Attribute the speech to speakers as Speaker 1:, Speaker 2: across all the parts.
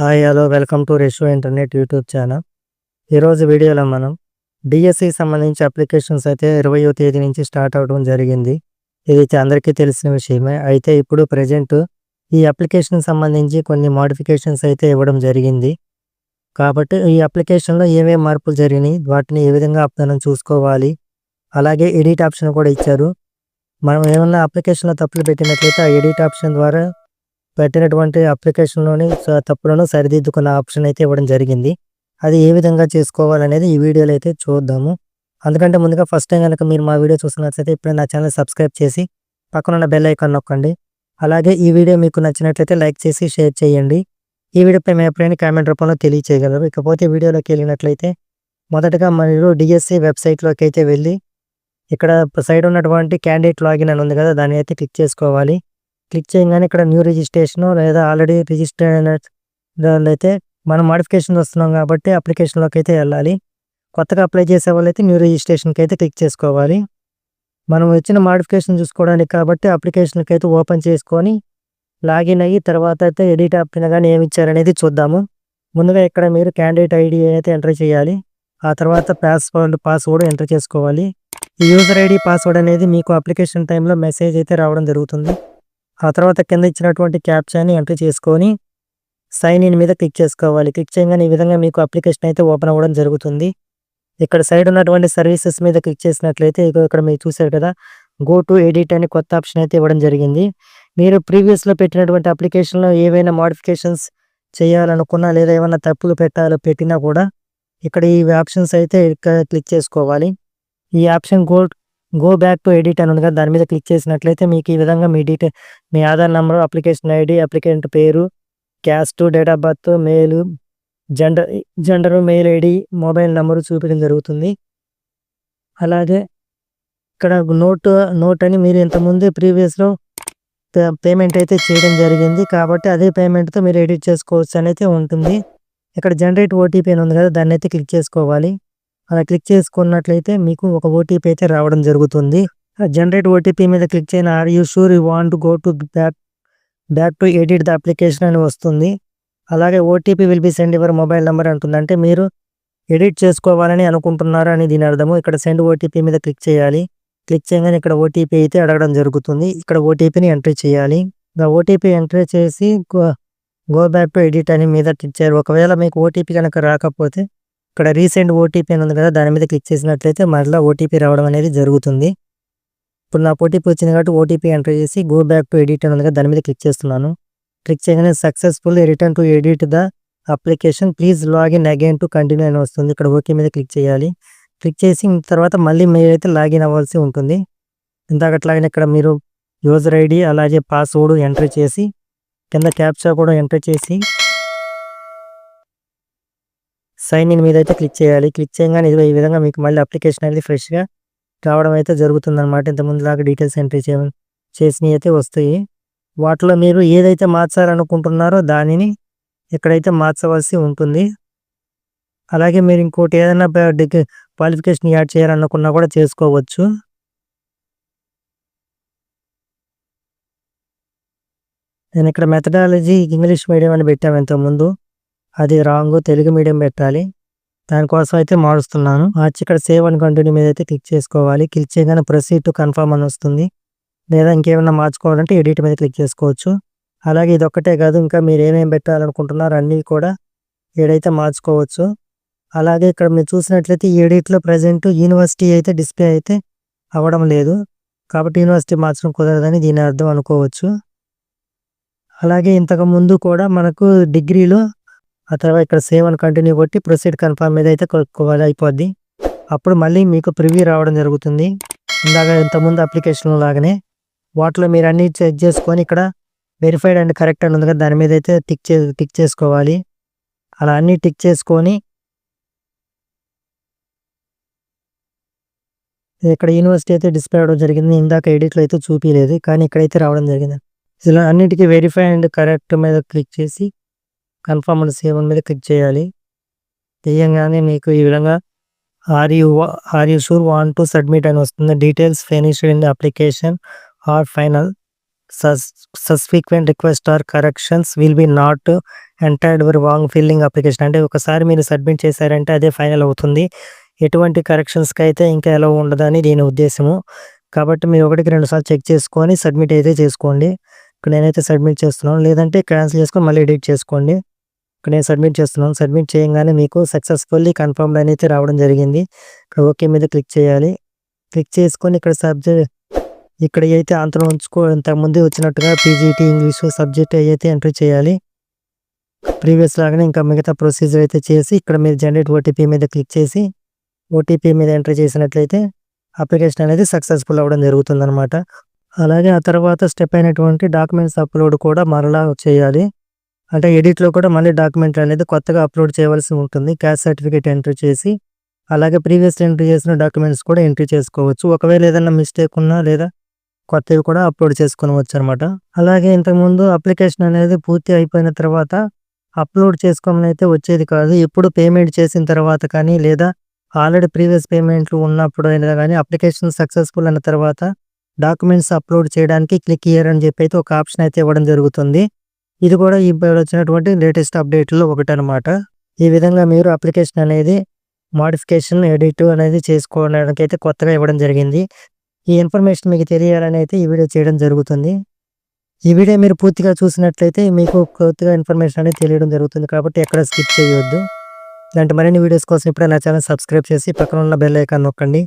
Speaker 1: Hi hello welcome to రెషో internet YouTube channel. ఈరోజు వీడియోలో మనం డిఎస్సికి సంబంధించి అప్లికేషన్స్ అయితే ఇరవయో తేదీ నుంచి స్టార్ట్ అవడం జరిగింది. ఇది అయితే అందరికీ తెలిసిన విషయమే. అయితే ఇప్పుడు ప్రజెంట్ ఈ అప్లికేషన్ సంబంధించి కొన్ని మోడిఫికేషన్స్ అయితే ఇవ్వడం జరిగింది. కాబట్టి ఈ అప్లికేషన్లో ఏమేమి మార్పులు జరిగినాయి వాటిని ఏ విధంగా మనం చూసుకోవాలి అలాగే ఎడిట్ ఆప్షన్ కూడా ఇచ్చారు. మనం ఏమన్నా అప్లికేషన్లో తప్పులు పెట్టినట్లయితే ఆ ఎడిట్ ఆప్షన్ ద్వారా పెట్టినటువంటి అప్లికేషన్లోని తప్పులను సరిదిద్దుకున్న ఆప్షన్ అయితే ఇవ్వడం జరిగింది. అది ఏ విధంగా చేసుకోవాలనేది ఈ వీడియోలో అయితే చూద్దాము. అందుకంటే ముందుగా ఫస్ట్ టైం కనుక మీరు మా వీడియో చూస్తున్నట్లయితే ఇప్పుడు నా ఛానల్ సబ్స్క్రైబ్ చేసి పక్కనున్న బెల్ ఐకాన్ నొక్కండి. అలాగే ఈ వీడియో మీకు నచ్చినట్లయితే లైక్ చేసి షేర్ చేయండి. ఈ వీడియోపై మీ ఎప్పుడైనా కామెంట్ రూపంలో తెలియచేయగలరు. ఇకపోతే వీడియోలోకి వెళ్ళినట్లయితే మొదటగా మీరు డిఎస్సి వెబ్సైట్లోకి అయితే వెళ్ళి ఇక్కడ సైడ్ ఉన్నటువంటి క్యాండిడేట్ లాగిన్ అని ఉంది కదా దాన్ని అయితే క్లిక్ చేసుకోవాలి. క్లిక్ చేయగానే ఇక్కడ న్యూ రిజిస్ట్రేషన్ లేదా ఆల్రెడీ రిజిస్టర్ అయిన దానిలో అయితే మనం మోడిఫికేషన్ వస్తున్నాం కాబట్టి అప్లికేషన్లోకి అయితే వెళ్ళాలి. కొత్తగా అప్లై చేసే వాళ్ళైతే న్యూ రిజిస్ట్రేషన్కి అయితే క్లిక్ చేసుకోవాలి. మనం వచ్చిన మోడిఫికేషన్ చూసుకోవడానికి కాబట్టి అప్లికేషన్కి అయితే ఓపెన్ చేసుకొని లాగిన్ అయ్యి తర్వాత అయితే ఎడిట్ ఆప్షన్ కానీ ఏమి ఇచ్చారనేది చూద్దాము. ముందుగా ఇక్కడ మీరు క్యాండిడేట్ ఐడి అయితే ఎంటర్ చేయాలి. ఆ తర్వాత పాస్వర్డ్ పాస్వర్డ్ ఎంటర్ చేసుకోవాలి. ఈ యూజర్ ఐడి పాస్వర్డ్ అనేది మీకు అప్లికేషన్ టైంలో మెసేజ్ అయితే రావడం జరుగుతుంది. ఆ తర్వాత కింద ఇచ్చినటువంటి క్యాప్చాని ఎంటర్ చేసుకొని సైన్ ఇన్ మీద క్లిక్ చేసుకోవాలి. క్లిక్ చేయగానే ఈ విధంగా మీకు అప్లికేషన్ అయితే ఓపెన్ అవ్వడం జరుగుతుంది. ఇక్కడ సైడ్ ఉన్నటువంటి సర్వీసెస్ మీద క్లిక్ చేసినట్లయితే ఇక్కడ మీరు చూసారు కదా గో టు ఎడిట్ అని కొత్త ఆప్షన్ అయితే ఇవ్వడం జరిగింది. మీరు ప్రీవియస్లో పెట్టినటువంటి అప్లికేషన్లో ఏవైనా మోడిఫికేషన్స్ చేయాలనుకున్నా లేదా ఏమైనా తప్పులు పెట్టాలో పెట్టినా కూడా ఇక్కడ ఈ ఆప్షన్స్ అయితే ఇక్కడ క్లిక్ చేసుకోవాలి. ఈ option go go back to edit అని ఉంది కదా దాని మీద క్లిక్ చేసినట్లయితే మీకు ఈ విధంగా మీ డీటెయిల్ మీ Aadhaar number application ID applicant పేరు caste date of birth mail gender gender mail ID mobile number చూపించడం జరుగుతుంది. అలాగే ఇక్కడ నోట్ నోట్ అని మీరు ఇంతకుముందు ప్రీవియస్లో పేమెంట్ అయితే చేయడం జరిగింది కాబట్టి అదే పేమెంట్తో మీరు ఎడిట్ చేసుకోవచ్చు అనేది ఉంటుంది. ఇక్కడ జనరేట్ ఓటీపీ అని ఉంది కదా దాన్ని అయితే క్లిక్ చేసుకోవాలి. అలా క్లిక్ చేసుకున్నట్లయితే మీకు ఒక ఓటీపీ అయితే రావడం జరుగుతుంది. జనరేట్ ఓటీపీ మీద click చేయన are you sure you want go to back back to edit the application అని వస్తుంది. అలాగే OTP will be send your mobile number అంటుంది. అంటే మీరు ఎడిట్ చేసుకోవాలని అనుకుంటున్నారు అని దీని అర్థము. ఇక్కడ సెండ్ ఓటీపీ మీద క్లిక్ చేయాలి. క్లిక్ చేయగానే ఇక్కడ ఓటీపీ అయితే అడగడం జరుగుతుంది. ఇక్కడ ఓటీపీని ఎంట్రీ చేయాలి. ఓటీపీ ఎంట్రీ చేసి గో బ్యాక్ టు ఎడిట్ అని మీద క్లిక్ చేయాలి. ఒకవేళ మీకు ఓటీపీ కనుక రాకపోతే ఇక్కడ రీసెంట్ ఓటీపీ అని ఉంది కదా దాని మీద క్లిక్ చేసినట్లయితే మరలా ఓటీపీ రావడం అనేది జరుగుతుంది. ఇప్పుడు నాకు ఓటీపీ వచ్చింది కాబట్టి ఓటీపీ ఎంటర్ చేసి గో బ్యాక్ టు ఎడిట్ అని ఉంది కదా దాని మీద క్లిక్ చేస్తున్నాను. క్లిక్ చేయగానే successful return to edit the application. Please login again to continue అని వస్తుంది. ఇక్కడ ఓకే మీద క్లిక్ చేయాలి. క్లిక్ చేసి తర్వాత మళ్ళీ మీరైతే లాగిన్ అవ్వాల్సి ఉంటుంది. ఇందాకట్లాగిన ఇక్కడ మీరు యూజర్ ఐడి అలాగే పాస్వర్డ్ ఎంటర్ చేసి కింద క్యాప్చా కూడా ఎంటర్ చేసి సైన్ ఇన్ మీద అయితే క్లిక్ చేయాలి. క్లిక్ చేయగానే ఇదిగో ఈ విధంగా మీకు మళ్ళీ అప్లికేషన్ అనేది ఫ్రెష్గా రావడం అయితే జరుగుతుంది అనమాట ఇంతకుముందు లాగా డీటెయిల్స్ ఎంట్రీ చేయ చేసినవి అయితే వస్తాయి. వాటిలో మీరు ఏదైతే మార్చాలనుకుంటున్నారో దానిని ఎక్కడైతే మార్చవలసి ఉంటుంది అలాగే మీరు ఇంకోటి ఏదైనా క్వాలిఫికేషన్ యాడ్ చేయాలనుకున్నా కూడా చేసుకోవచ్చు. నేను ఇక్కడ మెథడాలజీ ఇంగ్లీష్ మీడియం అని పెట్టాము ఇంతకుముందు. అది రాంగ్ తెలుగు మీడియం పెట్టాలి. దానికోసం అయితే మారుస్తున్నాను. మార్చి ఇక్కడ సేవ్ అని కంటిన్యూ మీద అయితే క్లిక్ చేసుకోవాలి. క్లిక్ చేయగానే ప్రొసీడ్ టు కన్ఫర్మ్ అని వస్తుంది. లేదా ఇంకేమైనా మార్చుకోవాలంటే ఎడిట్ మీద క్లిక్ చేసుకోవచ్చు. అలాగే ఇది ఒక్కటే కాదు ఇంకా మీరు ఏమేమి పెట్టాలనుకుంటున్నారో అన్నీ కూడా ఏడైతే మార్చుకోవచ్చు. అలాగే ఇక్కడ మీరు చూసినట్లయితే ఏడిట్లో ఎడిట్లో ప్రజెంట్ యూనివర్సిటీ అయితే డిస్ప్లే అయితే అవ్వడం లేదు. కాబట్టి యూనివర్సిటీ మార్చడం కుదరదని దీని అర్థం అనుకోవచ్చు. అలాగే ఇంతకు ముందు కూడా మనకు డిగ్రీలో ఆ తర్వాత ఇక్కడ సేవ్ అని కంటిన్యూ కొట్టి ప్రొసీడ్ కన్ఫర్మ్ మీద అయితే అయిపోద్ది. అప్పుడు మళ్ళీ మీకు ప్రివ్యూ రావడం జరుగుతుంది. ఇందాక ఇంతకుముందు అప్లికేషన్ లాగానే. వాటిలో మీరు అన్ని చెక్ చేసుకొని ఇక్కడ వెరిఫైడ్ అండ్ కరెక్ట్ అని ఉంది కదా దాని మీద అయితే టిక్ చే టిక్ చేసుకోవాలి. అలా అన్ని టిక్ చేసుకొని ఇక్కడ యూనివర్సిటీ అయితే డిస్ప్లే అవడం జరిగింది. ఇందాక ఎడిట్లో అయితే చూపించలేదు కానీ ఇక్కడైతే రావడం జరిగింది. ఇలా అన్నిటికీ వెరిఫై అండ్ కరెక్ట్ మీద క్లిక్ చేసి కన్ఫర్మ్ అండ్ సేవ్ మీద క్లిక్ చేయాలి. తీయంగానే మీకు ఈ విధంగా are you are you sure want to submit అని వస్తుంది. Details finished in the application are final. సస్ subsequent request or corrections will be not entered your wrong filling application. అంటే ఒకసారి మీరు సబ్మిట్ చేశారంటే అదే ఫైనల్ అవుతుంది. ఎటువంటి కరెక్షన్స్కి అయితే ఇంకా ఎలా ఉండదని దీని ఉద్దేశము. కాబట్టి మీరు ఒకటికి రెండుసార్లు చెక్ చేసుకొని సబ్మిట్ అయితే చేసుకోండి. ఇక్కడ నేనైతే సబ్మిట్ చేస్తున్నాను. లేదంటే క్యాన్సిల్ చేసుకొని మళ్ళీ ఎడిట్ చేసుకోండి. ఇక్కడ నేను సబ్మిట్ చేస్తున్నాను. సబ్మిట్ చేయగానే మీకు సక్సెస్ఫుల్లీ కన్ఫర్మ్డ్ అనేది అయితే రావడం జరిగింది. ఇక్కడ ఓకే మీద క్లిక్ చేయాలి. క్లిక్ చేసుకొని ఇక్కడ సబ్జెక్ట్ ఇక్కడ అయితే అంతరం ఉంచుకో ఇంతకుముందు వచ్చినట్టుగా పీజీటీ ఇంగ్లీష్ సబ్జెక్ట్ అయితే ఎంటర్ చేయాలి. ప్రీవియస్ లాగానే ఇంకా మిగతా ప్రొసీజర్ అయితే చేసి ఇక్కడ మీరు జనరేట్ ఓటీపీ మీద క్లిక్ చేసి ఓటీపీ మీద ఎంటర్ చేసినట్లయితే అప్లికేషన్ అనేది సక్సెస్ఫుల్ అవ్వడం జరుగుతుందన్నమాట. అలాగే ఆ తర్వాత స్టెప్ అయినటువంటి డాక్యుమెంట్స్ అప్లోడ్ కూడా మరలా చేయాలి. అంటే ఎడిట్లో కూడా మళ్ళీ డాక్యుమెంట్ అనేది కొత్తగా అప్లోడ్ చేయవలసి ఉంటుంది. క్యాస్ట్ సర్టిఫికేట్ ఎంట్రీ చేసి అలాగే ప్రీవియస్ ఎంట్రీ చేసిన డాక్యుమెంట్స్ కూడా ఎంట్రీ చేసుకోవచ్చు. ఒకవేళ ఏదైనా మిస్టేక్ ఉన్నా లేదా కొత్తవి కూడా అప్లోడ్ చేసుకోవచ్చు అనమాట అలాగే ఇంతకుముందు అప్లికేషన్ అనేది పూర్తి అయిపోయిన తర్వాత అప్లోడ్ చేసుకోమని అయితే వచ్చేది కాదు. ఇప్పుడు పేమెంట్ చేసిన తర్వాత కానీ లేదా ఆల్రెడీ ప్రీవియస్ పేమెంట్లు ఉన్నప్పుడు అయినా కానీ అప్లికేషన్ సక్సెస్ఫుల్ అయిన తర్వాత డాక్యుమెంట్స్ అప్లోడ్ చేయడానికి క్లిక్ ఇయర్ అని చెప్పి అయితే ఒక ఆప్షన్ అయితే ఇవ్వడం జరుగుతుంది. ఇది కూడా ఇప్పుడు వచ్చినటువంటి లేటెస్ట్ అప్డేట్లో ఒకటి అనమాట ఈ విధంగా మీరు అప్లికేషన్ అనేది మోడిఫికేషన్ ఎడిట్ అనేది చేసుకోవడానికి అయితే కొత్తగా ఇవ్వడం జరిగింది. ఈ ఇన్ఫర్మేషన్ మీకు తెలియాలని అయితే ఈ వీడియో చేయడం జరుగుతుంది. ఈ వీడియో మీరు పూర్తిగా చూసినట్లయితే మీకు కొత్తగా ఇన్ఫర్మేషన్ అనేది తెలియడం జరుగుతుంది కాబట్టి ఎక్కడ స్కిప్ చేయవద్దు ఇలాంటి మరిన్ని వీడియోస్ కోసం ఇప్పుడే నా ఛానల్ సబ్స్క్రైబ్ చేసి పక్కన ఉన్న బెల్ ఐకాన్ నొక్కండి.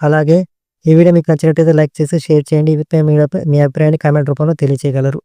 Speaker 1: అలాగే ఈ వీడియో మీకు నచ్చినట్లయితే లైక్ చేసి షేర్ చేయండి. మీ మీ అభిప్రాయాన్ని కామెంట్ రూపంలో తెలియజేయగలరు